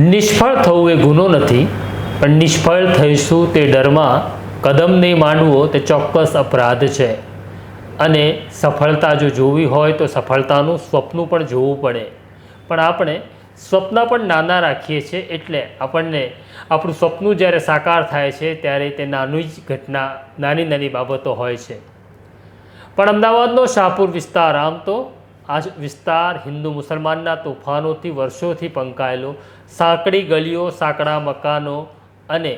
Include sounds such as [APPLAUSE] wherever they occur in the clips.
નિષ્ફળ થવું એ ગુનો નથી, પણ નિષ્ફળ થઈશું તે ડરમાં. કદમ નહીં માનવો તે ચોક્કસ અપરાધ છે. અને સફળતા જો જોવી હોય તો સફળતાનું સ્વપ્ન પણ જોવું પડે. પણ આપણે સ્વપ્ન પણ નાના રાખીએ છીએ એટલે આપણને આપણું સ્વપ્ન જ્યારે સાકાર થાય છે ત્યારે તે નાની જ ઘટના, નાની નાની બાબતો હોય છે. પણ અમદાવાદનો શાહપુર વિસ્તાર આમ તો આ વિસ્તાર હિન્દુ મુસલમાનના તોફાનોથી વર્ષોથી પંકાયેલો સાંકડી ગલીઓ, સાંકડા મકાનો અને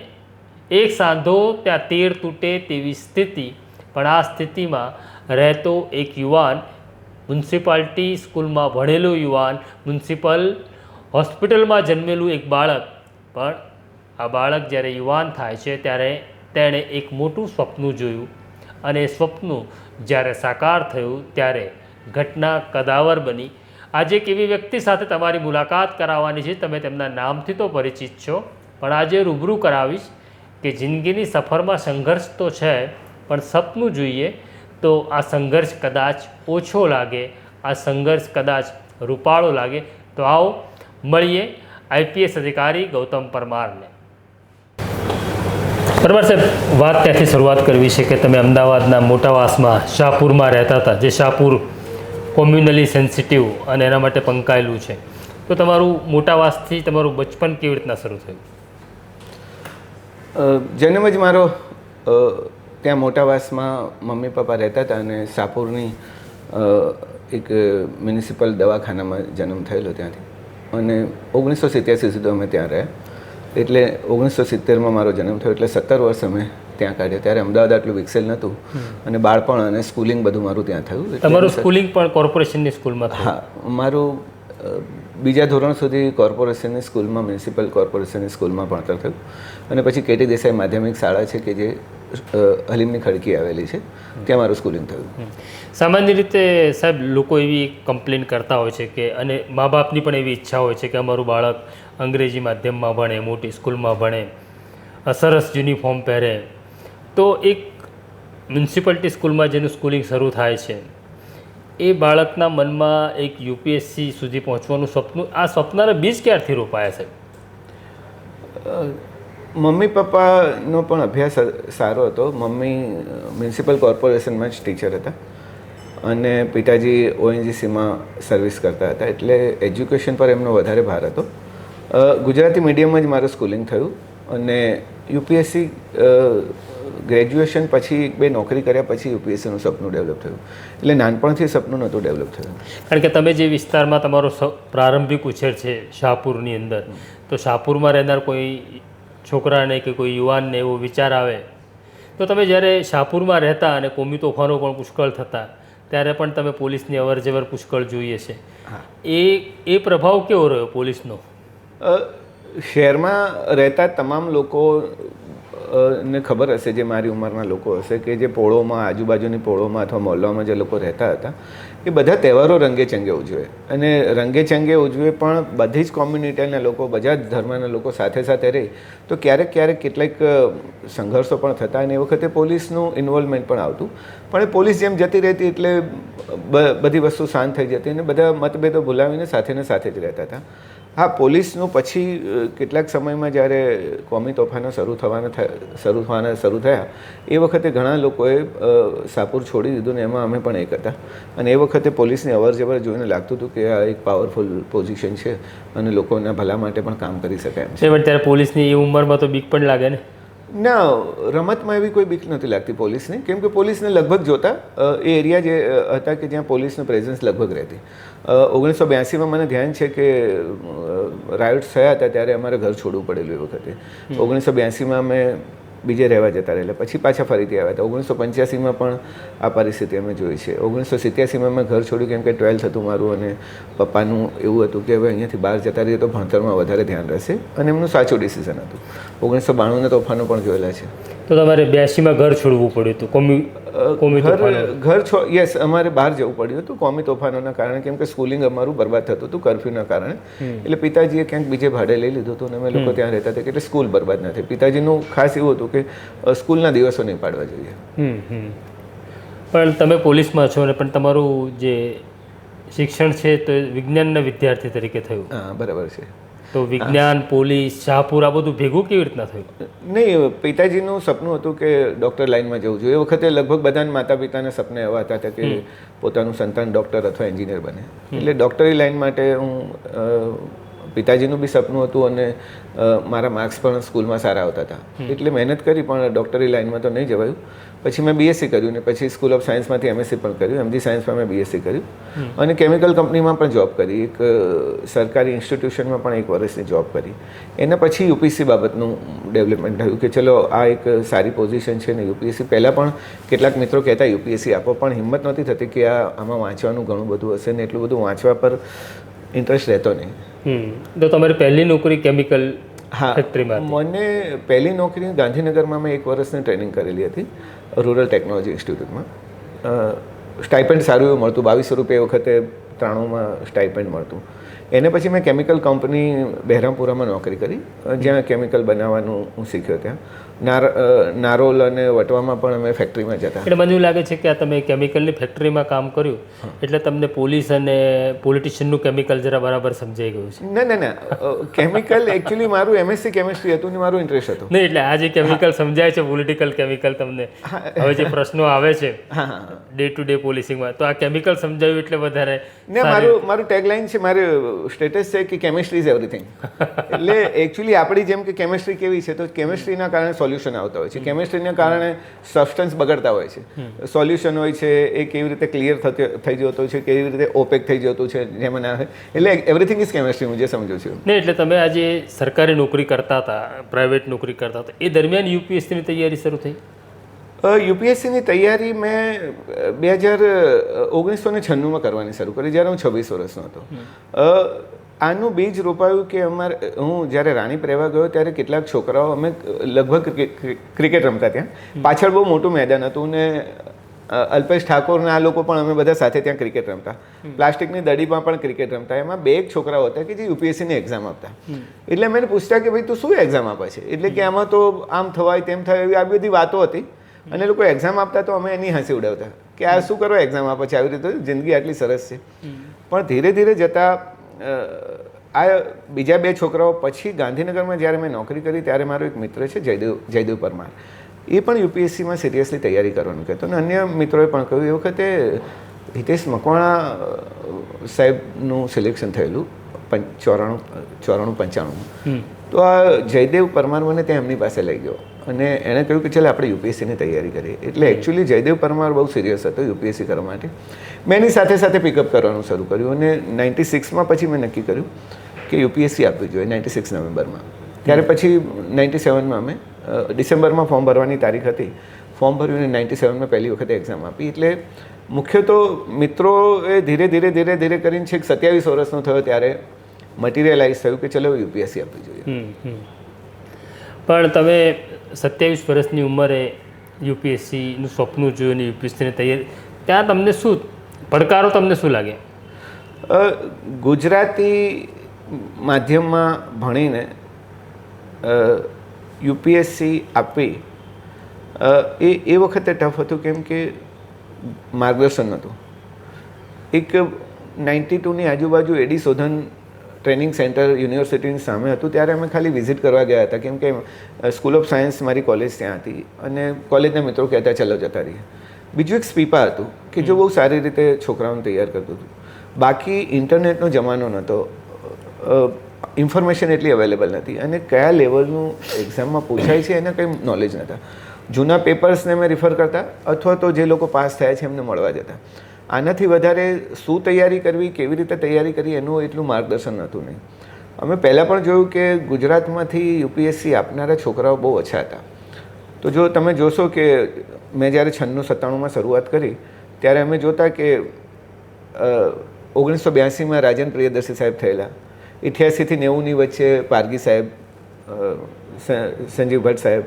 એક સાંધો ત્યાં તેર તૂટે તેવી સ્થિતિ. પણ આ સ્થિતિમાં રહેતો એક યુવાન મ્યુનિસિપાલિટી સ્કૂલમાં ભણેલો યુવાન મ્યુનિસિપલ હોસ્પિટલમાં જન્મેલું એક બાળક. પણ આ બાળક જ્યારે યુવાન થાય છે ત્યારે તેણે એક મોટું સ્વપ્ન જોયું અને એ સ્વપ્ન જ્યારે સાકાર થયું ત્યારે ઘટના કદાવર બની. આજે એક એવી વ્યક્તિ સાથે તમારી મુલાકાત કરાવવાની છે તમે તેમના નામથી તો પરિચિત છો, પણ આજે રૂબરૂ કરાવીશ કે જિંદગીની સફરમાં સંઘર્ષ તો છે, પણ સપનું જોઈએ તો આ સંઘર્ષ કદાચ ઓછો લાગે, આ સંઘર્ષ કદાચ રૂપાળો લાગે. તો આવો, મળીએ આઈપીએસ અધિકારી ગૌતમ પરમારને. બરાબર સાહેબ, વાત ત્યાંથી શરૂઆત કરવી છે કે તમે અમદાવાદના મોટાવાસમાં શાહપુરમાં રહેતા હતા, જે શાહપુર કોમ્યુનલી સેન્સિટિવ અને એના માટે પંકાયેલું છે. તો તમારું મોટાવાસથી તમારું બચપન કેવી રીતના શરૂ થયું? જન્મ જ મારો ત્યાં મોટાવાસમાં મમ્મી પપ્પા રહેતા હતા અને સાપુરની એક મ્યુનિસિપલ દવાખાનામાં જન્મ થયેલો ત્યાંથી. અને ઓગણીસો સિત્યાસી સુધી અમે ત્યાં રહ્યા. એટલે ઓગણીસો સિત્તેરમાં મારો જન્મ થયો, એટલે સત્તર વર્ષ અમે ત્યાં કાઢ્યો. ત્યારે અમદાવાદ આટલું વિકસેલ નહોતું. અને બાળપણ અને સ્કૂલિંગ બધું મારું ત્યાં થયું. તમારું સ્કૂલિંગ પણ કોર્પોરેશનની સ્કૂલમાં હા મારું બીજા ધોરણ સુધી કોર્પોરેશનની સ્કૂલમાં મ્યુનિસિપલ કોર્પોરેશનની સ્કૂલમાં ભણતર થયું. અને પછી કેટી દેસાઈ માધ્યમિક શાળા છે કે જે હલીમની ખડકી આવેલી છે ત્યાં મારું સ્કૂલિંગ થયું. સામાન્ય રીતે સાહેબ લોકો એવી કમ્પ્લેન કરતા હોય છે કે અને મા બાપની પણ એવી ઈચ્છા હોય છે કે અમારું બાળક અંગ્રેજી માધ્યમમાં ભણે મોટી સ્કૂલમાં ભણે સરસ યુનિફોર્મ પહેરે. તો એક મ્યુનિસિપાલિટી સ્કૂલમાં જેનું સ્કૂલિંગ શરૂ થાય છે, એ બાળકના મનમાં એક યુપીએસસી સુધી પહોંચવાનું સપનું આ સપનાને બીજ ક્યારથી રોપાયા સાહેબ? મમ્મી પપ્પાનો પણ અભ્યાસ સારો હતો. મમ્મી મ્યુનિસિપલ કોર્પોરેશનમાં જ ટીચર હતા અને પિતાજી ઓએનજીસીમાં સર્વિસ કરતા હતા. એટલે એજ્યુકેશન પર એમનો વધારે ભાર હતો. ગુજરાતી મીડિયમમાં જ મારું સ્કૂલિંગ થયું અને યુપીએસસી ગ્રેજ્યુએશન પછી બે નોકરી કર્યા પછી યુપીએસસીનું સપનું ડેવલપ થયું. એટલે નાનપણથી સપનું નહોતું ડેવલપ થયું. કારણ કે તમે જે વિસ્તારમાં તમારો પ્રારંભિક ઉછેર છે શાહપુરની અંદર તો શાહપુરમાં રહેનાર કોઈ છોકરાને કે કોઈ યુવાનને એવો વિચાર આવે? તો તમે જ્યારે શાહપુરમાં રહેતા અને કોમી તોફાનો પણ પુષ્કળ થતા ત્યારે પણ તમે પોલીસની અવર જવર પુષ્કળ જોઈએ છે એ એ પ્રભાવ કેવો રહ્યો પોલીસનો? શહેરમાં રહેતા તમામ લોકો ને ખબર હશે જે મારી ઉંમરના લોકો હશે કે જે પોળોમાં, આજુબાજુની પોળોમાં અથવા મોહલ્લામાં જે લોકો રહેતા હતા, એ બધા તહેવારો રંગે ચંગે ઉજવે. અને રંગે ચંગે ઉજવે પણ બધી જ કોમ્યુનિટીના લોકો, બધા જ ધર્મના લોકો સાથે સાથે રહે. તો ક્યારેક ક્યારેક કેટલાક સંઘર્ષો પણ થતા અને એ વખતે પોલીસનું ઇન્વોલ્વમેન્ટ પણ આવતું. પણ એ પોલીસ જેમ જતી રહેતી એટલે બધી વસ્તુ શાંત થઈ જતી અને બધા મતભેદો ભૂલાવીને સાથે ને સાથે જ રહેતા હતા. હા, પોલીસનું પછી કેટલાક સમયમાં જ્યારે કોમી તોફાનો શરૂ થવાના શરૂ થવાના, શરૂ થયા, એ વખતે ઘણા લોકોએ સાપુર છોડી દીધું ને એમાં અમે પણ એક હતા. અને એ વખતે પોલીસની અવર જવર જોઈને લાગતું હતું કે આ એક પાવરફુલ પોઝિશન છે અને લોકોના ભલા માટે પણ કામ કરી શકાય છે. પણ ત્યારે પોલીસની એ ઉંમરમાં તો બીક પણ લાગે ને? ના રમતમાં એવી કોઈ બીક નથી લાગતી પોલીસની. કેમ કે પોલીસને લગભગ જોતા એ એરિયા જે હતા કે જ્યાં પોલીસનું પ્રેઝન્સ લગભગ રહેતી. ઓગણીસો બ્યાસીમાં મને ધ્યાન છે કે રાયોટ્સ થયા હતા ત્યારે અમારે ઘર છોડવું પડેલું એ વખતે. ઓગણીસો બ્યાસીમાં અમે બીજે રહેવા જતા રહેલા. પછી પાછા ફરીથી આવ્યા હતા. ઓગણીસો પંચ્યાસીમાં પણ આ પરિસ્થિતિ અમે જોઈ છે. ઓગણીસો સિત્યાસીમાં મેં ઘર છોડ્યું કેમ કે ટ્વેલ્થ હતું મારું અને પપ્પાનું એવું હતું કે હવે અહીંયાથી બહાર જતા રહીએ તો ભણતરમાં વધારે ધ્યાન રહેશે. અને એમનું સાચું ડિસિઝન હતું. ઓગણીસો બાણુંના તોફાનો પણ જોયેલા છે. તો તમારે બ્યાસીમાં ઘર છોડવું પડ્યું હતું કોમી કોમી ઘર ઘર છો યસ અમારે બહાર જવું પડ્યું હતું કોમી તોફાનોના કારણે કેમ કે સ્કૂલિંગ અમારું બરબાદ થતું હતું કર્ફ્યુના કારણે. એટલે પિતાજીએ ક્યાંક બીજે ભાડે લઈ લીધું હતું અને અમે લોકો ત્યાં રહેતા હતા કે એટલે સ્કૂલ બરબાદ નથી પિતાજીનું ખાસ એવું હતું કે સ્કૂલના દિવસો નહીં પાડવા જોઈએ. હમ હમ. પણ તમે પોલીસમાં છો ને પણ તમારું જે શિક્ષણ છે તો વિજ્ઞાનના વિદ્યાર્થી તરીકે થયું. હા બરાબર છે. તો વિજ્ઞાન પોલીસ શાહપુર આ બધું ભેગું કેવી રીતના થયું? નહીં પિતાજીનું સપનું હતું કે ડૉક્ટર લાઇનમાં જવું જોઈએ. એ વખતે લગભગ બધાના માતા પિતાના સપના એવા હતા કે પોતાનું સંતાન ડૉક્ટર અથવા એન્જિનિયર બને. એટલે ડૉક્ટરી લાઇન માટે હું પિતાજીનું બી સપનું હતું અને મારા માર્ક્સ પણ સ્કૂલમાં સારા આવતા હતા. એટલે મહેનત કરી પણ ડૉક્ટરી લાઇનમાં તો નહીં જવાયું. પછી મેં બીએસસી કર્યું ને પછી સ્કૂલ ઓફ સાયન્સમાંથી એમએસસી પણ કર્યું. એમજી સાયન્સમાં મેં બીએસસી કર્યું. અને કેમિકલ કંપનીમાં પણ જોબ કરી. એક સરકારી ઇન્સ્ટિટ્યુશનમાં પણ એક વર્ષની જોબ કરી. એના પછી યુપીએસસી બાબતનું ડેવલપમેન્ટ થયું કે ચલો આ એક સારી પોઝિશન છે ને યુપીએસસી પહેલાં પણ કેટલાક મિત્રો કહેતા યુપીએસસી આપો પણ હિંમત નહોતી થતી કે આ આમાં વાંચવાનું ઘણું બધું હશે ને એટલું બધું વાંચવા પર ઇન્ટરેસ્ટ રહેતો નહીં. તો તમારી પહેલી નોકરી કેમિકલ હા. મને પહેલી નોકરી ગાંધીનગરમાં મેં એક વર્ષની ટ્રેનિંગ કરેલી હતી. Rural technology ઇન્સ્ટિટ્યૂટમાં. સ્ટાઇપેન્ડ સારું એવું મળતું. બાવીસો રૂપિયા એ વખતે ત્રાણુંમાં સ્ટાઇપેન્ડ મળતું. એને પછી મેં કેમિકલ કંપની બહેરામપુરામાં નોકરી કરી. જ્યાં કેમિકલ બનાવવાનું હું શીખ્યો ત્યાં. નારોલ અને વટવામાં પણ અમે ફેક્ટરીમાં જતા. એટલે મને એવું લાગે છે કે આ તમે કેમિકલની ફેક્ટરીમાં કામ કર્યું એટલે તમને પોલીસ અને પોલિટિશિયનનું કેમિકલ જરા બરાબર સમજાઈ ગયું છે. ના ના ના. કેમિકલ એકચ્યુઅલી મારું એમએસસી કેમિસ્ટ્રી હતું ને મારું ઇન્ટરેસ્ટ હતું. નહીં એટલે આ જે કેમિકલ સમજાય છે પોલિટિકલ કેમિકલ તમને હવે જે પ્રશ્નો આવે છે ડે ટુ ડે પોલિસિંગમાં તો આ કેમિકલ સમજાયું એટલે વધારે ને મારું મારું ટેગલાઇન છે મારું સ્ટેટસ છે કે કેમિસ્ટ્રી ઇઝ એવરીથિંગ એટલે એકચ્યુઅલી આપણી જેમ કે કેમિસ્ટ્રી કેવી છે તો કેમિસ્ટ્રીના કારણે સોલ્યુશન આવતા હોય છે. કેમિસ્ટ્રીને કારણે સબસ્ટન્સ બગડતા હોય છે. સોલ્યુશન હોય છે એ કેવી રીતે ક્લિયર થઈ જતું છે કેવી રીતે ઓપેક થઈ જતું છે જેમાં ના. એટલે એવરીથિંગ ઇઝ કેમિસ્ટ્રી હું જે સમજુ છું. નહીં એટલે તમે આજે સરકારી નોકરી કરતા હતા પ્રાઇવેટ નોકરી કરતા હતા એ દરમિયાન યુપીએસસીની તૈયારી શરૂ થઈ? યુપીએસસીની તૈયારી મેં બે હજાર ઓગણીસો ને છન્નુંમાં કરવાની શરૂ કરી જ્યારે હું છવ્વીસ વર્ષનો હતો. આનું બીજ રોપાયું કે અમારે હું જ્યારે રાણી પ્રેવા ગયો ત્યારે કેટલાક છોકરાઓ અમે લગભગ ક્રિકેટ રમતા ત્યાં. પાછળ બહુ મોટું મેદાન હતું ને અલ્પેશ ઠાકોરના આ લોકો પણ અમે બધા સાથે ત્યાં ક્રિકેટ રમતા. પ્લાસ્ટિકની દડીમાં પણ ક્રિકેટ રમતા. એમાં બે એક છોકરાઓ હતા કે જે યુપીએસસીની એક્ઝામ આપતા. એટલે મેં પૂછતા કે ભાઈ તું શું એક્ઝામ આપે છે? એટલે કે આમાં તો આમ થવાય તેમ થાય એવી આ બધી વાતો હતી. અને લોકો એક્ઝામ આપતા તો અમે એની હસી ઉડાવતા. કે આ શું કરો એક્ઝામ આપે છે? આવી રીતે જિંદગી આટલી સરસ છે. પણ ધીરે ધીરે જતાં આ બીજા બે છોકરાઓ પછી ગાંધીનગરમાં જ્યારે મેં નોકરી કરી ત્યારે મારો એક મિત્ર છે, જયદેવ જયદેવ પરમાર. એ પણ યુપીએસસીમાં સિરિયસલી તૈયારી કરવાનું કહેતો અને અન્ય મિત્રોએ પણ કહ્યું, એ વખતે હિતેશ મકવાણા સાહેબનું સિલેક્શન થયેલું ચોરાણું ચોરાણું પંચાણું તો આ જયદેવ પરમાર મને ત્યાં એમની પાસે લઈ ગયો. અને એણે કહ્યું કે ચાલ આપણે યુપીએસસીની તૈયારી કરીએ. એટલે એકચ્યુઅલી જયદેવ પરમાર બહુ સિરિયસ હતો યુપીએસસી કરવા માટે. મેં એની સાથે સાથે પિકઅપ કરવાનું શરૂ કર્યું અને નાઇન્ટી સિક્સમાં પછી મેં નક્કી કર્યું કે યુપીએસસી આપવી જોઈએ નાઇન્ટી સિક્સ નવેમ્બરમાં. ત્યારે પછી નાઇન્ટી સેવનમાં અમે ડિસેમ્બરમાં ફોર્મ ભરવાની તારીખ હતી. ફોર્મ ભર્યું અને નાઇન્ટી સેવનમાં પહેલી વખતે એક્ઝામ આપી. એટલે મુખ્ય તો મિત્રોએ ધીરે ધીરે ધીરે ધીરે કરીને છેક સત્યાવીસ વર્ષનો થયો ત્યારે મટીરિયલાઇઝ થયું કે ચલો યુપીએસસી આપવી જોઈએ. પણ તમે સત્યાવીસ વર્ષની ઉંમરે યુપીએસસીનું સ્વપ્ન જોયું અને યુપીએસસીની તૈયારી ત્યાં તમને શું પડકારો તમને શું લાગે? ગુજરાતી માધ્યમમાં ભણીને યુપીએસસી આપવી એ એ વખતે ટફ હતું કેમ કે માર્ગદર્શન નહોતું એક નાઇન્ટી ટુની આજુબાજુ એડી શોધન ટ્રેનિંગ સેન્ટર યુનિવર્સિટીની સામે હતું ત્યારે અમે ખાલી વિઝિટ કરવા ગયા હતા કેમ કે સ્કૂલ ઓફ સાયન્સ મારી કોલેજ ત્યાં હતી અને કોલેજના મિત્રો કહેતા ચલો જતા રહીએ. બીજું એક સ્પીપા હતું કે જો બહુ સારી રીતે છોકરાઓને તૈયાર કરતું હતું. બાકી ઇન્ટરનેટનો જમાનો નહોતો ઇન્ફોર્મેશન એટલી અવેલેબલ નથી અને કયા લેવલનું એક્ઝામમાં પૂછાય છે એના કંઈ નોલેજ નહોતા. જૂના પેપર્સને મેં રિફર કરતા અથવા તો જે લોકો પાસ થયા છે એમને મળવા જતા. આનાથી વધારે શું તૈયારી કરવી, કેવી રીતે તૈયારી કરવી એનું એટલું માર્ગદર્શન હતું નહીં. અમે પહેલાં પણ જોયું કે ગુજરાતમાંથી યુપીએસસી આપનારા છોકરાઓ બહુ ઓછા હતા. તો જો તમે જોશો કે મેં જ્યારે છન્નું સત્તાણુંમાં શરૂઆત કરી, ત્યારે અમે જોતા કે ઓગણીસો બ્યાસીમાં રાજન પ્રિયદર્શી સાહેબ થયેલા. ઇઠ્યાસીથી નેવુંની વચ્ચે પારગી સાહેબ સંજીવ ભટ્ટ સાહેબ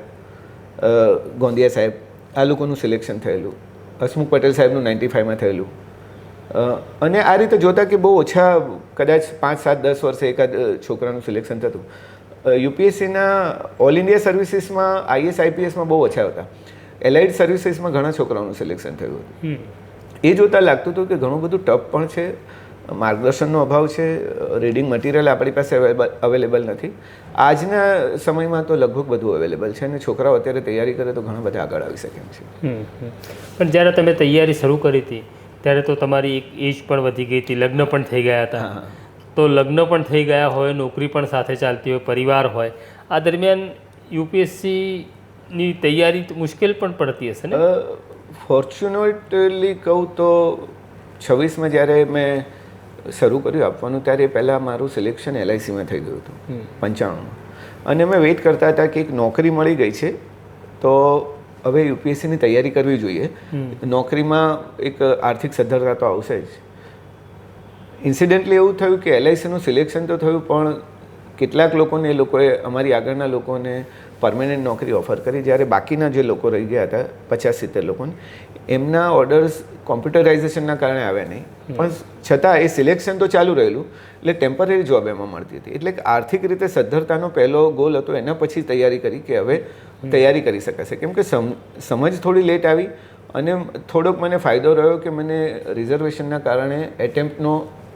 ગોંદિયા સાહેબ, આ લોકોનું સિલેક્શન થયેલું. હસમુખ પટેલ સાહેબનું નાઇન્ટી ફાઇવમાં થયેલું. અને આ રીતે જોતા કે બહુ ઓછા કદાચ પાંચ સાત દસ વર્ષે એકાદ છોકરાનું સિલેક્શન થતું. યુપીએસસીના ઓલ ઇન્ડિયા સર્વિસીસમાં આઈએસ આઈપીએસમાં બહુ ઓછા હતા. એલાઇડ સર્વિસીસમાં ઘણા છોકરાઓનું સિલેક્શન થયું હતું. એ જોતાં લાગતું હતું કે ઘણું બધું ટફ પણ છે. માર્ગદર્શનનો અભાવ છે રીડિંગ મટીરિયલ આપણી પાસે અવેલેબલ નથી. આજના સમયમાં તો લગભગ બધું અવેલેબલ છે અને છોકરાઓ અત્યારે તૈયારી કરે તો ઘણા બધા આગળ આવી શકે એમ છે. પણ જ્યારે તમે તૈયારી શરૂ કરી હતી ત્યારે તો તમારી એક એજ પણ વધી ગઈ હતી લગ્ન પણ થઈ ગયા હતા. તો લગ્ન પણ થઈ ગયા હોય નોકરી પણ સાથે ચાલતી હોય પરિવાર હોય આ દરમિયાન યુપીએસસીની તૈયારી મુશ્કેલ પણ પડતી હશે ને? ફોર્ચ્યુનેટલી કહું તો છવ્વીસમાં જ્યારે મેં શરૂ કર્યું આપવાનું ત્યારે પહેલાં મારું સિલેક્શન એલઆઈસીમાં થઈ ગયું હતું પંચાણુંમાં. અને અમે વેઇટ કરતા હતા કે એક નોકરી મળી ગઈ છે તો હવે યુપીએસસીની તૈયારી કરવી જોઈએ. નોકરીમાં એક આર્થિક સદ્ધરતા તો આવશે જ. ઇન્સિડેન્ટલી એવું થયું કે એલઆઈસીનું સિલેક્શન તો થયું પણ કેટલાક લોકોને એ લોકોએ અમારી આગળના લોકોને પરમેનન્ટ નોકરી ઓફર કરી. જ્યારે બાકીના જે લોકો રહી ગયા હતા પચાસ સિત્તેર લોકોને એમના ઓર્ડર્સ કોમ્પ્યુટરાઇઝેશનના કારણે આવ્યા નહીં. પણ છતાં એ સિલેક્શન તો ચાલુ રહેલું એટલે ટેમ્પરરી જોબ એમાં મળતી હતી. એટલે આર્થિક રીતે સદ્ધરતાનો પહેલો ગોલ હતો એના પછી તૈયારી કરી કે હવે તૈયારી કરી શકાશે. કેમ કે સમજ થોડી લેટ આવી અને થોડોક મને ફાયદો રહ્યો કે મને રિઝર્વેશનના કારણે એટેમ્પ્ટનો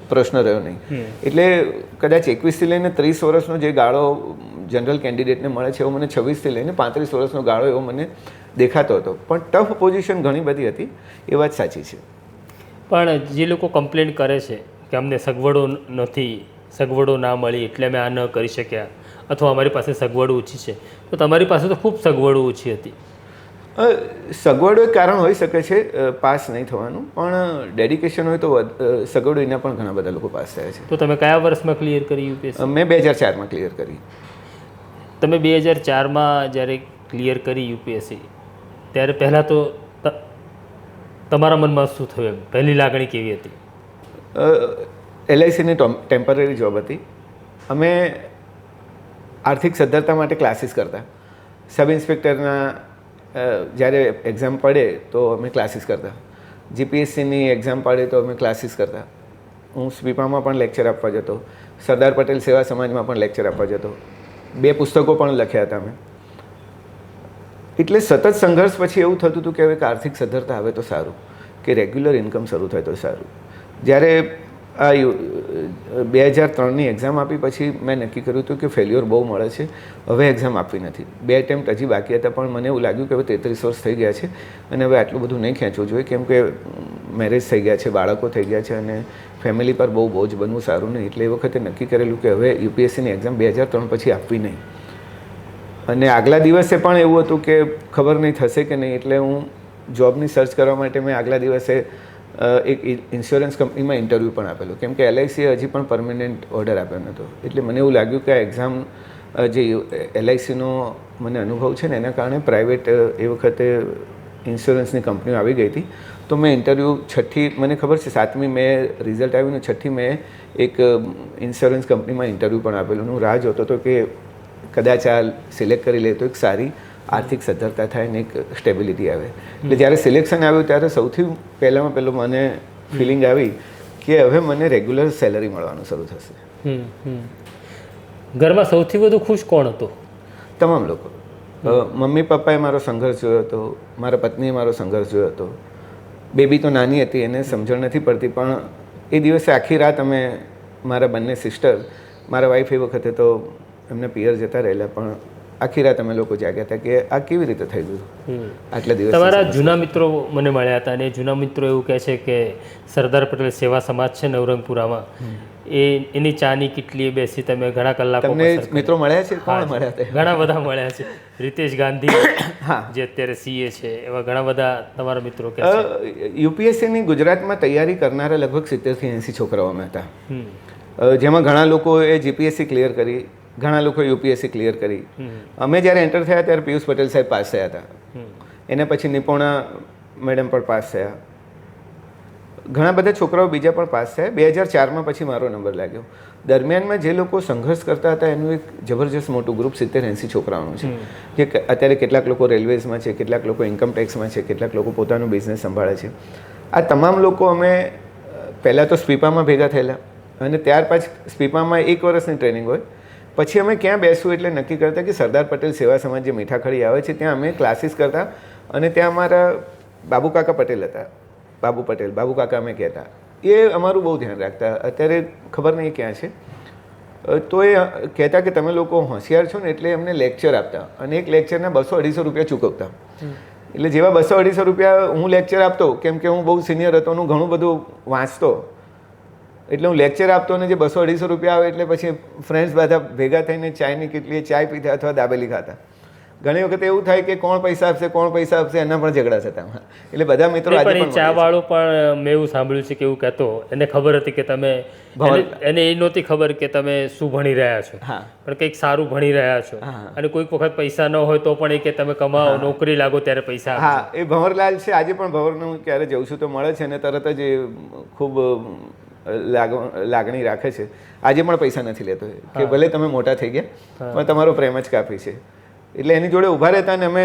પ્રશ્ન રહ્યો નહીં. એટલે કદાચ એકવીસથી લઈને ત્રીસ વર્ષનો જે ગાળો જનરલ કેન્ડિડેટને મળે છે એવો મને છવ્વીસથી લઈને પાંત્રીસ વર્ષનો ગાળો એવો મને દેખાતો હતો. પણ ટફ પોઝિશન ઘણી બધી હતી એ વાત સાચી છે. પણ જે લોકો કમ્પ્લેન કરે છે કે અમને સગવડો નથી સગવડો ના મળી એટલે અમે આ ન કરી શક્યા અથવા અમારી પાસે સગવડો ઓછી છે તો તમારી પાસે તો ખૂબ સગવડો ઓછી હતી. સગવડો એક કારણ હોઈ શકે છે પાસ નહીં થવાનું પણ ડેડિકેશન હોય તો સગવડો એના પણ ઘણા બધા લોકો પાસ થયા છે. તો તમે કયા વર્ષમાં ક્લિયર કરી યુપીએસસી મેં બે હજાર ચારમાં ક્લિયર કરી. તમે બે હજાર ચારમાં જ્યારે ક્લિયર કરી યુપીએસસી ત્યારે પહેલાં તો તમારા મનમાં શું થયું એમ? પહેલી લાગણી કેવી હતી? એલઆઈસીની ટેમ્પરરી જોબ હતી. અમે આર્થિક સદ્ધરતા માટે ક્લાસીસ કરતા. સબ ઇન્સ્પેક્ટરના જ્યારે એક્ઝામ પડે તો અમે ક્લાસીસ કરતા. જીપીએસસીની એક્ઝામ પડે તો અમે ક્લાસીસ કરતા. હું સ્પીપામાં પણ લેક્ચર આપવા જતો. સરદાર પટેલ સેવા સમાજમાં પણ લેક્ચર આપવા જતો. બે પુસ્તકો પણ લખ્યા હતા મેં એટલે સતત સંઘર્ષ પછી એવું થતું હતું કે હવે આર્થિક સદ્ધરતા આવે તો સારું, કે રેગ્યુલર ઇન્કમ શરૂ થાય તો સારું. જ્યારે આ બે હજાર ત્રણની એક્ઝામ આપી પછી મેં નક્કી કર્યું હતું કે ફેલ્યોર બહુ મળે છે, હવે એક્ઝામ આપવી નથી. બે એટેમ્પ્ટ હજી બાકી હતા, પણ મને એવું લાગ્યું કે હવે તેત્રીસ વર્ષ થઈ ગયા છે અને હવે આટલું બધું નહીં ખેંચવું જોઈએ, કેમ કે મેરેજ થઈ ગયા છે, બાળકો થઈ ગયા છે અને ફેમિલી પર બહુ બોજ બનવું સારું નહીં. એટલે એ વખતે નક્કી કરેલું કે હવે યુપીએસસીની એક્ઝામ બે હજાર ત્રણ પછી આપવી નહીં. અને આગલા દિવસે પણ એવું હતું કે ખબર નહીં થશે કે નહીં, એટલે હું જોબની સર્ચ કરવા માટે મેં આગલા દિવસે એક ઇન્સ્યોરન્સ કંપનીમાં ઇન્ટરવ્યૂ પણ આપેલું. કેમ કે એલઆઈસીએ હજી પણ પરમેનન્ટ ઓર્ડર આપ્યો નહોતો એટલે મને એવું લાગ્યું કે આ એક્ઝામ જે એલઆઈસીનો મને અનુભવ છે ને, એના કારણે પ્રાઇવેટ એ વખતે ઇન્સ્યોરન્સની કંપનીઓ આવી ગઈ હતી. તો મેં ઇન્ટરવ્યૂ છઠ્ઠી, મને ખબર છે, સાતમી મેં રિઝલ્ટ આવ્યું ને, છઠ્ઠી મેં એક ઇન્સ્યોરન્સ કંપનીમાં ઇન્ટરવ્યૂ પણ આપેલું. હું રાહ જોતો હતો કે કદાચ આ સિલેક્ટ કરી લે તો એક સારી આર્થિક સદ્ધરતા થાય ને એક સ્ટેબિલિટી આવે. એટલે જ્યારે સિલેક્શન આવ્યું ત્યારે સૌથી પહેલાંમાં પહેલું મને ફિલિંગ આવી કે હવે મને રેગ્યુલર સેલરી મળવાનું શરૂ થશે. હમ હમ. ઘરમાં સૌથી વધુ ખુશ કોણ હતો? તમામ લોકો. મમ્મી પપ્પાએ મારો સંઘર્ષ જોયો હતો મારા પત્નીએ મારો સંઘર્ષ જોયો હતો. બેબી તો નાની હતી એને સમજણ નથી પડતી પણ એ દિવસે આખી રાત અમે મારા બંને સિસ્ટર મારા વાઈફ એ વખતે તો એમને પિયર જતા રહેલા પણ આખી રાત અમે લોકો જાગ્યા હતા કે આ કેવી રીતે થઈ ગયું? આટલા દિવસ તમારા જૂના મિત્રો મને મળ્યા હતા અને જૂના મિત્રો એવું કહે છે કે સરદાર પટેલ સેવા સમાજ છે નવરંગપુરામાં. એ એની ચાની કેટલી બેસી તમે ઘણા કલાકો તમને મિત્રો મળ્યા છે? કોણ મળ્યા હતા? ઘણા બધા મળ્યા છે. રીતેશ ગાંધી [COUGHS] હા. જે અત્યારે સીએ છે એવા ઘણા બધા તમારા મિત્રો કે યુપીએસસીની ગુજરાતમાં તૈયારી કરનારા લગભગ સિત્તેરથી એંસી છોકરાઓ અમે હતા. જેમાં ઘણા લોકોએ જીપીએસસી ક્લિયર કરી ઘણા લોકો યુપીએસસી ક્લિયર કરી. અમે જ્યારે એન્ટર થયા ત્યારે પિયુષ પટેલ સાહેબ પાસ થયા હતા. એના પછી નિપુણા મેડમ પણ પાસ થયા. ઘણા બધા છોકરાઓ બીજા પણ પાસ થયા. બે હજાર ચારમાં પછી મારો નંબર લાગ્યો. દરમિયાનમાં જે લોકો સંઘર્ષ કરતા હતા એનું એક જબરજસ્ત મોટું ગ્રુપ સિત્તેર એંસી છોકરાઓનું છે. જે અત્યારે કેટલાક લોકો રેલવેઝમાં છે કેટલાક લોકો ઇન્કમ ટેક્સમાં છે કેટલાક લોકો પોતાનું બિઝનેસ સંભાળે છે. આ તમામ લોકો અમે પહેલાં તો સ્પીપામાં ભેગા થયેલા. અને ત્યાર પછી સ્પીપામાં એક વર્ષની ટ્રેનિંગ હોય. પછી અમે ક્યાં બેસવું એટલે નક્કી કરતા કે સરદાર પટેલ સેવા સમાજ જે મીઠાખડી આવે છે ત્યાં અમે ક્લાસીસ કરતા અને ત્યાં અમારા બાબુ કાકા પટેલ હતા. બાબુ પટેલ બાબુ કાકા અમે કહેતા. એ અમારું બહુ ધ્યાન રાખતા. અત્યારે ખબર નહીં ક્યાં છે. તો એ કહેતા કે તમે લોકો હોશિયાર છો ને એટલે એમને લેક્ચર આપતા અને એક લેક્ચરના બસો અઢીસો રૂપિયા ચૂકવતા. એટલે જેવા બસો અઢીસો રૂપિયા હું લેક્ચર આપતો કેમ કે હું બહુ સિનિયર હતો હું ઘણું બધું વાંચતો એટલે હું લેક્ચર આપતો અને જે બસો અઢીસો રૂપિયા આવે એટલે પછી ફ્રેન્ડ્સ બધા ભેગા થઈને ચાયની કેટલી ચાય પીતા અથવા દાબેલી ખાતા. ઘણી વખત એવું થાય કે કોણ પૈસા આપશે કોણ પૈસા આપશે એના પણ ઝઘડા થતા એટલે બધા મિત્રો આજે પણ ચા. વાળો પણ મેં એવું સાંભળ્યું છે કે એવું કહેતો એને ખબર હતી કે તમે એને- એ નહોતી ખબર કે તમે શું ભણી રહ્યા છો. પણ કંઈક સારું ભણી રહ્યા છો. અને કોઈક વખત પૈસા ન હોય તો પણ એ કે તમે કમાઓ નોકરી લાગો ત્યારે પૈસા હા એ ભંવરલાલ છે આજે પણ ભંવરને હું ક્યારે જઉં છું તો મળે છે અને તરત જ એ ખૂબ લાગણી રાખે છે. આજે પણ પૈસા નથી લેતો કે ભલે તમે મોટા થઈ ગયા પણ તમારો પ્રેમ જ કાપી છે. એટલે એની જોડે ઊભા રહેતા અને અમે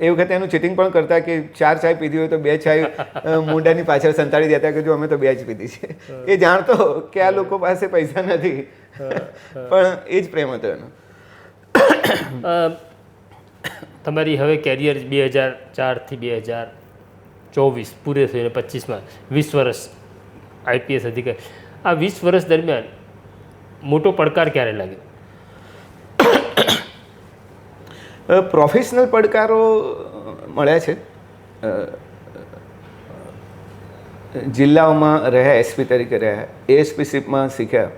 એ વખતે એનું ચીટિંગ પણ કરતા કે ચાર ચાય પીધી હોય તો બે ચાય મોઢાની પાછળ સંતાડી દેતા કે જો અમે તો બે જ પીધી છે. એ જાણતો કે આ લોકો પાસે પૈસા નથી. પણ એ જ પ્રેમ હતો એનો. તમારી હવે કેરિયર બે હજાર ચારથી બે હજાર ચોવીસ પૂરે થઈને પચીસમાં વીસ વર્ષ આઈપીએસ અધિકારી. આ વીસ વર્ષ દરમિયાન મોટો પડકાર ક્યારે લાગ્યો? પ્રોફેશનલ પડકારો મળ્યા છે. જિલ્લાઓમાં રહ્યા, એસપી તરીકે રહ્યા એએસપીશીપમાં શીખ્યા.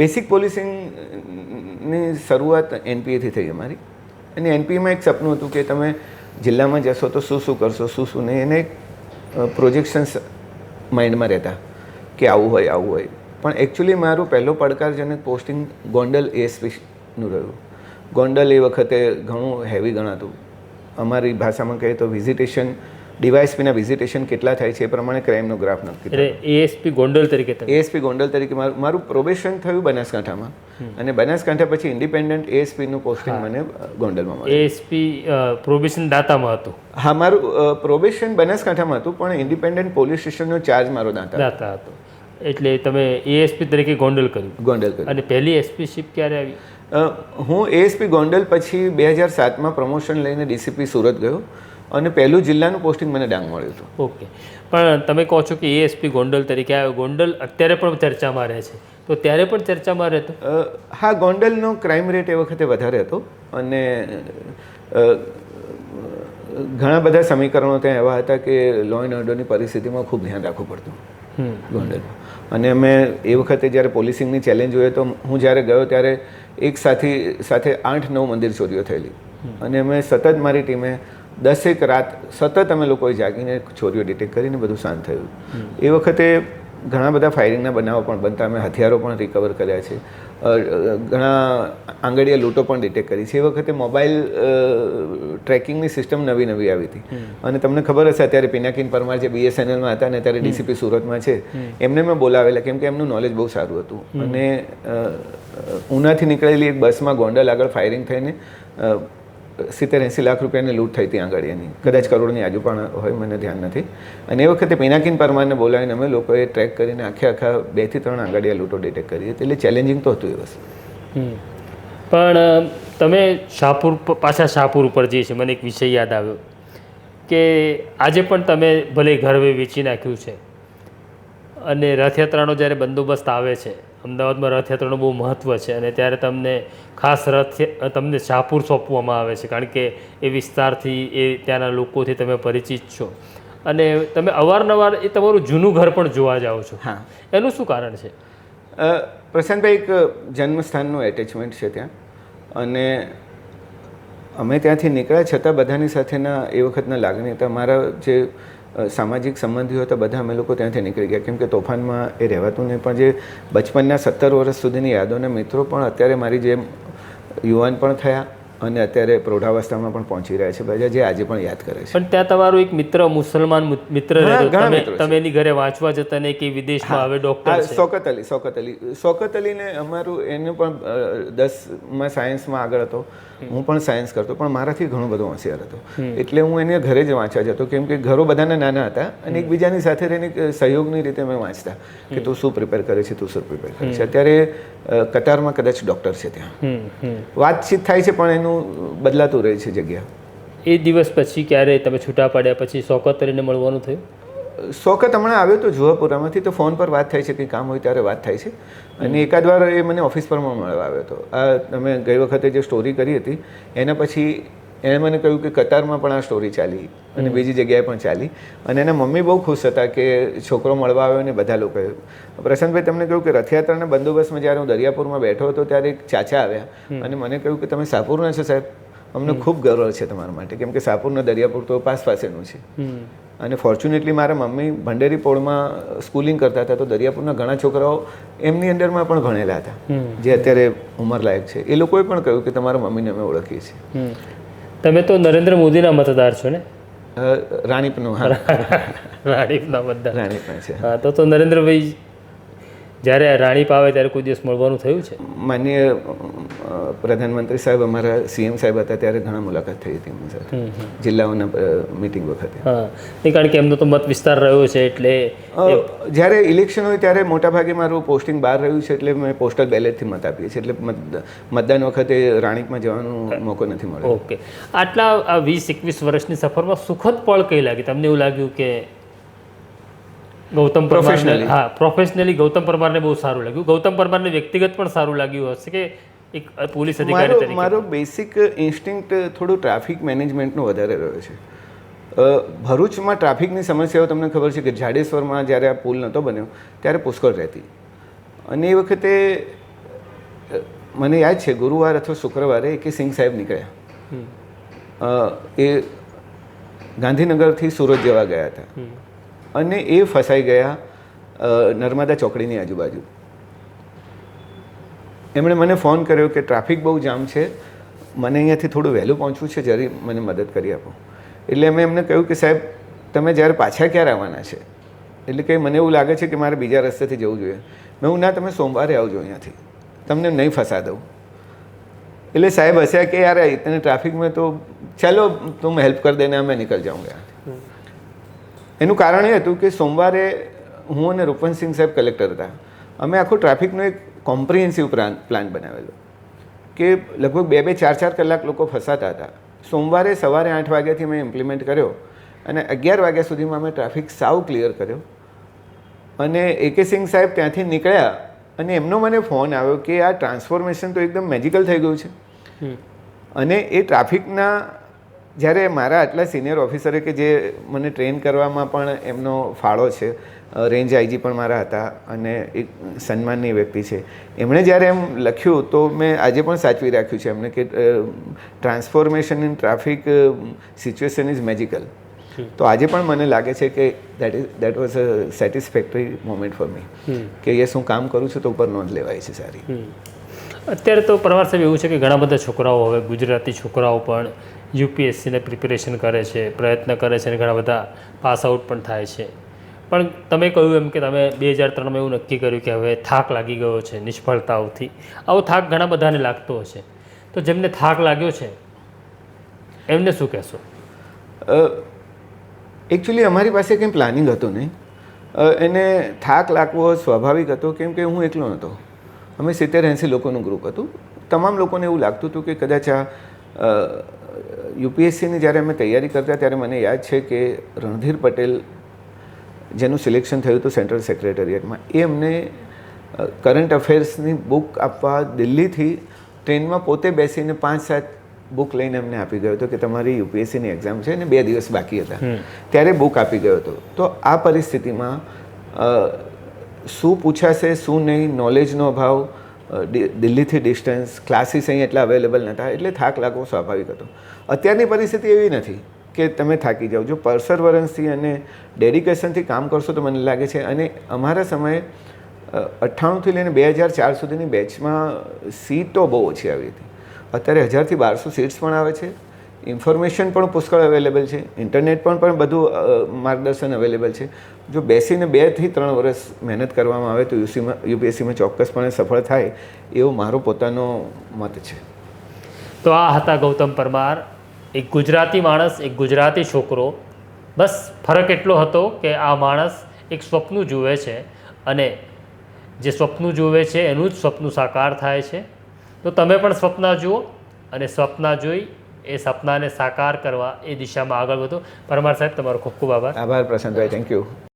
બેસિક પોલીસિંગની શરૂઆત એનપીએથી થઈ અમારી. અને એનપીએમાં એક સપનું હતું કે તમે જિલ્લામાં જશો તો શું શું કરશો, શું શું નહીં, એને પ્રોજેક્શન્સ માઇન્ડમાં રહેતા કે આવું હોય આવું હોય. પણ એકચ્યુઅલી મારું પહેલો પડકારજનક પોસ્ટિંગ ગોંડલ એએસપીનું રહ્યું. ગોંડલ એ વખતે ઘણું હેવી ગણાતું. અમારી ભાષામાં કહીએ તો વિઝિટેશન ડીવાયએસપીના વિઝિટેશન કેટલા થાય છે એ પ્રમાણે ક્રાઇમનો ગ્રાફ નક્કી એટલે એએસપી ગોંડલ તરીકે એએસપી ગોંડલ તરીકે મારું મારું પ્રોબેશન થયું બનાસકાંઠામાં. અને બનાસકાંઠા પછી ઇન્ડિપેન્ડન્ટ એએસપીનું પોસ્ટિંગ મને ગોંડલમાં મળ્યું. એએસપી પ્રોબેશન દાતામાં હતું. હા મારું પ્રોબેશન બનાસકાંઠામાં હતું પણ ઇન્ડિપેન્ડન્ટ પોલીસ સ્ટેશનનો ચાર્જ મારો દાતા. દાતા હતો. એટલે તમે એએસપી તરીકે ગોંડલ કર્યું. ગોંડલ કર્યું. અને પહેલી એસપી શિપ ક્યારે આવી? હું એએસપી ગોંડલ પછી બે હજાર સાતમાં પ્રમોશન લઈને ડીસીપી સુરત ગયો. અને પહેલું જિલ્લાનું પોસ્ટિંગ મને ડાંગ મળ્યું હતું. ઓકે. પણ તમે કહો છો કે એએસપી ગોંડલ તરીકે આવ્યો. ગોંડલ અત્યારે પણ ચર્ચામાં રહે છે. તો ત્યારે પણ ચર્ચામાં રહેતો? હા ગોંડલનો ક્રાઇમ રેટ એ વખતે વધારે હતો. અને ઘણા બધા સમીકરણો ત્યાં એવા હતા કે લો એન્ડ ઓર્ડરની પરિસ્થિતિમાં ખૂબ ધ્યાન રાખવું પડતું ગોંડલ અને અમે એ વખતે જ્યારે પોલીસિંગની ચેલેન્જ જોઈએ તો હું જ્યારે ગયો ત્યારે એક સાથી સાથે આઠ નવ મંદિર ચોરીઓ થયેલી. અને અમે સતત મારી ટીમે દસેક રાત સતત અમે લોકોએ જાગીને ચોરીઓ ડિટેક્ટ કરીને બધું શાંત થયું. એ વખતે ઘણા બધા ફાયરિંગના બનાવો પણ બનતા. અમે હથિયારો પણ રિકવર કર્યા છે. ઘણા આંગળીયા લૂંટો પણ ડિટેક્ટ કરી છે. એ વખતે મોબાઈલ ટ્રેકિંગની સિસ્ટમ નવી નવી આવી હતી. અને તમને ખબર હશે અત્યારે પિનાકીન પરમાર જે બીએસએનએલમાં હતા અને અત્યારે ડીસીપી સુરતમાં છે એમને મેં બોલાવેલા કેમ કે એમનું નોલેજ બહુ સારું હતું. અને ઉનાથી નીકળેલી એક બસમાં ગોંડલ આગળ ફાયરિંગ થઈને સિત્તેર એંસી લાખ રૂપિયાની લૂંટ થઈ હતી એની. કદાચ કરોડની આજુ પણ હોય, મને ધ્યાન નથી. અને એ વખતે પિનાકીન પરમારને બોલાવીને અમે લોકોએ ટ્રેક કરીને આખે આખા બેથી ત્રણ આંગળીયા લૂંટો ડિટેક્ટ કરી એટલે ચેલેન્જિંગ તો હતું એ વસ્તુ. પણ તમે શાહપુર પાછા શાહપુર ઉપર જઈએ છે, મને એક વિષય યાદ આવ્યો કે આજે પણ તમે ભલે ઘર વેચી નાખ્યું છે અને રથયાત્રાનો જ્યારે બંદોબસ્ત આવે છે અમદાવાદમાં રથયાત્રાનું બહુ મહત્ત્વ છે અને ત્યારે તમને ખાસ રથ તમને શાહપુર સોંપવામાં આવે છે કારણ કે એ વિસ્તારથી એ ત્યાંના લોકોથી તમે પરિચિત છો. અને તમે અવારનવાર એ તમારું જૂનું ઘર પણ જોવા જાઓ છો. હા. એનું શું કારણ છે? પ્રશાંતભાઈ એક જન્મસ્થાનનું એટેચમેન્ટ છે ત્યાં. અને અમે ત્યાંથી નીકળ્યા છતાં બધાની સાથેના એ વખતના લાગણી હતા. મારા જે સામાજિક સંબંધીઓ તો બધા અમે લોકો ત્યાંથી નીકળી ગયા. કેમ કે તોફાનમાં એ રહેવાતું નહીં, પણ જે બચપનના સત્તર વર્ષ સુધીની યાદોના મિત્રો પણ અત્યારે મારી જેમ યુવાન પણ થયા. અને અત્યારે પ્રૌઢાવસ્થામાં પણ પહોંચી રહ્યા છે જે આજે પણ યાદ કરે છે. પણ ત્યાં તમારો એક મિત્ર મુસલમાન મિત્ર તમે એની ઘરે વાંચવા જતા ને કે વિદેશમાં હવે ડોક્ટર સોકત અલી સોકત અલી. સોકત અલીને અમારું એનું પણ દસમાં સાયન્સમાં આગળ હતો. હું પણ સાયન્સ કરતો પણ મારાથી ઘણો બધો હોશિયાર હતો. એટલે હું એને ઘરે જ વાંચવા જતો કેમ કે ઘરો બધાના નાના હતા અને એકબીજાની સાથે રહીને સહયોગની રીતે મેં વાંચતા કે તું શું પ્રિપેર કરે છે તું શું પ્રિપેર કરે છે. અત્યારે કતારમાં કદાચ ડૉક્ટર છે ત્યાં. વાતચીત થાય છે પણ એનું બદલાતું રહે છે જગ્યા. એ દિવસ પછી ક્યારે તમે છૂટા પાડ્યા પછી શોકત તરીને મળવાનું થયું? શોકત હમણાં આવ્યો તો જુહાપુરામાંથી તો ફોન પર વાત થાય છે કંઈ કામ હોય ત્યારે વાત થાય છે. અને એકાદ વાર એ મને ઓફિસ પર પણ મળવા આવ્યો હતો. આ તમે ગઈ વખતે જે સ્ટોરી કરી હતી એના પછી એણે મને કહ્યું કે કતારમાં પણ આ સ્ટોરી ચાલી અને બીજી જગ્યાએ પણ ચાલી. અને એના મમ્મી બહુ ખુશ હતા કે છોકરો મળવા આવ્યો ને બધા લોકોએ. પ્રશાંતભાઈ તમને કહ્યું કે રથયાત્રાના બંદોબસ્તમાં જ્યારે હું દરિયાપુરમાં બેઠો હતો ત્યારે એક ચાચા આવ્યા. અને મને કહ્યું કે તમે સાપુરના છો સાહેબ. અમને ખૂબ ગૌરવ છે તમારા માટે કેમ કે સાપુરના દરિયાપુર તો પાસ પાસેનું છે અને ફોર્ચ્યુનેટલી મારા મમ્મી ભંડેરી પોળમાં સ્કૂલિંગ કરતા હતા તો દરિયાપુરના ઘણા છોકરાઓ એમની અંડરમાં પણ ભણેલા હતા. જે અત્યારે ઉંમરલાયક છે. એ લોકોએ પણ કહ્યું કે તમારા મમ્મીને અમે ઓળખીએ છીએ. તમે તો નરેન્દ્ર મોદીના મતદાર છો ને? રાણીપનું [LAUGHS] રાણીપના મતદાર. રાણીપના છે. હા તો તો નરેન્દ્રભાઈ જ્યારે રાણીપ આવે ત્યારે કોઈ દિવસ મળવાનું થયું છે? માન્ય પ્રધાનમંત્રી સાહેબ અમારા સીએમ સાહેબ હતા ત્યારે ઘણા મુલાકાત થઈ હતી એમની સાથે. જિલ્લાઓના મિટિંગ વખતે. હા. એ કારણ કે એમનો તો મત વિસ્તાર રહ્યો છે એટલે જ્યારે ઇલેક્શન હોય ત્યારે મોટાભાગે મારું પોસ્ટિંગ બહાર રહ્યું છે એટલે મેં પોસ્ટલ બેલેટથી મત આપીએ છીએ. એટલે મત- મતદાન વખતે રાણીપમાં જવાનો મોકો નથી મળ્યો. ઓકે. આટલા આ વીસ એકવીસ વર્ષની સફરમાં સુખદ પળ કઈ લાગી? તમને એવું લાગ્યું કે ગૌતમ પરમારને હા પ્રોફેશનલી ગૌતમ પરમારને બહુ સારું લાગ્યું. ગૌતમ પરમારને વ્યક્તિગત પણ સારું લાગ્યું હશે કે એક પોલીસ અધિકારી તરીકે મારો બેસિક ઇન્સ્ટિંક્ટ થોડું ટ્રાફિક મેનેજમેન્ટનો વધારે રહ્યો છે. ભરૂચમાં ટ્રાફિકની સમસ્યાઓ તમને ખબર છે કે જાડેશ્વરમાં જ્યારે આ પુલ નહોતો બન્યો ત્યારે પુષ્કળ રહેતી. અને એ વખતે મને યાદ છે ગુરુવાર અથવા શુક્રવારે કે સિંહ સાહેબ નીકળ્યા. એ ગાંધીનગરથી સુરત જવા ગયા હતા. અને એ ફસાઈ ગયા નર્મદા ચોકડીની આજુબાજુ. એમણે મને ફોન કર્યો કે ટ્રાફિક બહુ જામ છે, મને અહીંયાથી થોડું વહેલું પહોંચવું છે, જરી મને મદદ કરી આપો. એટલે મેં એમને કહ્યું કે સાહેબ, તમે જ્યારે પાછા ક્યારે આવવાના છે? એટલે કે મને એવું લાગે છે કે મારે બીજા રસ્તેથી જવું જોઈએ. મેં હું ના, તમે સોમવારે આવજો અહીંયાથી. તમને નહીં ફસા દઉં. એટલે સાહેબ હસ્યા કે, યાર ઇતને ટ્રાફિક મેં તો ચાલો, તું હેલ્પ કર દેને મેં જાઉં. જાઉંગા એનું કારણ એ હતું કે સોમવારે હું અને રૂપનસિંહ સાહેબ કલેક્ટર હતા. અમે આખો ટ્રાફિકનો એક કોમ્પ્રિહેન્સિવ પ્લાન પ્લાન બનાવેલો. કે લગભગ બે બે ચાર ચાર કલાક લોકો ફસાતા હતા. સોમવારે સવારે આઠ વાગ્યાથી મેં ઇમ્પ્લિમેન્ટ કર્યો અને અગિયાર વાગ્યા સુધીમાં અમે ટ્રાફિક સાવ ક્લિયર કર્યો. અને એકે સિંહ સાહેબ ત્યાંથી નીકળ્યા અને એમનો મને ફોન આવ્યો કે આ ટ્રાન્સફોર્મેશન તો એકદમ મેજિકલ થઈ ગયું છે. અને એ ટ્રાફિકના જ્યારે મારા આટલા સિનિયર ઓફિસરે કે જે મને ટ્રેન કરવામાં પણ એમનો ફાળો છે રેન્જ આઈજી પણ મારા હતા અને એક સન્માનની વ્યક્તિ છે. એમણે જ્યારે એમ લખ્યું તો મેં આજે પણ સાચવી રાખ્યું છે એમને કે transformation in traffic situation is magical તો આજે પણ મને લાગે છે કે that is that was a satisfactory moment for me કે યસ હું કામ કરું છું તો ઉપર નોંધ લેવાય છે સારી. અત્યારે તો પરવાર સાહેબ એવું છે કે ઘણા બધા છોકરાઓ હવે ગુજરાતી છોકરાઓ પણ યુપીએસસીને પ્રિપેરેશન કરે છે, પ્રયત્ન કરે છે અને ઘણા બધા પાસ આઉટ પણ થાય છે. પણ તમે કહ્યું એમ કે તમે બે હજાર ત્રણમાં એવું નક્કી કર્યું કે હવે થાક લાગી ગયો છે, નિષ્ફળતાઓથી. આવો થાક ઘણા બધાને લાગતો હશે. તો જેમને થાક લાગ્યો છે, એમને શું કહેશો? એકચ્યુઅલી અમારી પાસે કંઈ પ્લાનિંગ હતું નહીં. એને થાક લાગવો સ્વાભાવિક હતો, કેમ કે હું એકલો નહોતો અમે સિત્તેર એંસી લોકોનું ગ્રુપ હતું. તમામ લોકોને એવું લાગતું હતું કે કદાચ આ યુપીએસસીની જ્યારે અમે તૈયારી કરતા ત્યારે મને યાદ છે કે રણધીર પટેલ જેનું સિલેક્શન થયું હતું સેન્ટ્રલ સેક્રેટરીએટમાં એ અમને કરંટ અફેર્સની બુક આપવા દિલ્હીથી ટ્રેનમાં પોતે બેસીને પાંચ સાત બુક લઈને અમને આપી ગયો હતો કે તમારી યુપીએસસીની એક્ઝામ છે અને બે દિવસ બાકી હતા. ત્યારે બુક આપી ગયો હતો. તો આ પરિસ્થિતિમાં શું પૂછાશે શું નહીં નોલેજનો અભાવ દિલ્હીથી ડિસ્ટન્સ ક્લાસીસ અહીં એટલા અવેલેબલ નહોતા એટલે થાક લાગવો સ્વાભાવિક હતો. અત્યારની પરિસ્થિતિ એવી નથી કે તમે થાકી જાઓ. જો પરસરવરન્સથી અને ડેડિકેશનથી કામ કરશો તો મને લાગે છે અને અમારા સમયે અઠ્ઠાણુંથી લઈને બે હજાર ચાર સુધીની બેચમાં સીટો બહુ ઓછી આવી હતી. અત્યારે હજારથી બારસો સીટ્સ પણ આવે છે. ઇન્ફોર્મેશન પણ પુષ્કળ અવેલેબલ છે. ઇન્ટરનેટ પણ પણ બધું માર્ગદર્શન અવેલેબલ છે. જો બેસીને બેથી ત્રણ વર્ષ મહેનત કરવામાં આવે તો યુસીમાં યુપીએસસીમાં ચોક્કસપણે સફળ થાય એવો મારો પોતાનો મત છે. તો આ હતા ગૌતમ પરમાર. એક ગુજરાતી માણસ, એક ગુજરાતી છોકરો, બસ ફરક એટલો હતો કે આ માણસ એક સ્વપ્ન જુએ છે અને જે સ્વપ્ન જુએ છે એનું જ સ્વપ્ન સાકાર થાય છે. તો તમે પણ સ્વપ્ન જુઓ અને સ્વપ્ન જોઈ એ સપનાને સાકાર કરવા એ દિશામાં આગળ વધો. પરમાર સાહેબ, તમારો ખૂબ ખૂબ આભાર. આભાર પ્રશાંતભાઈ થેન્ક યુ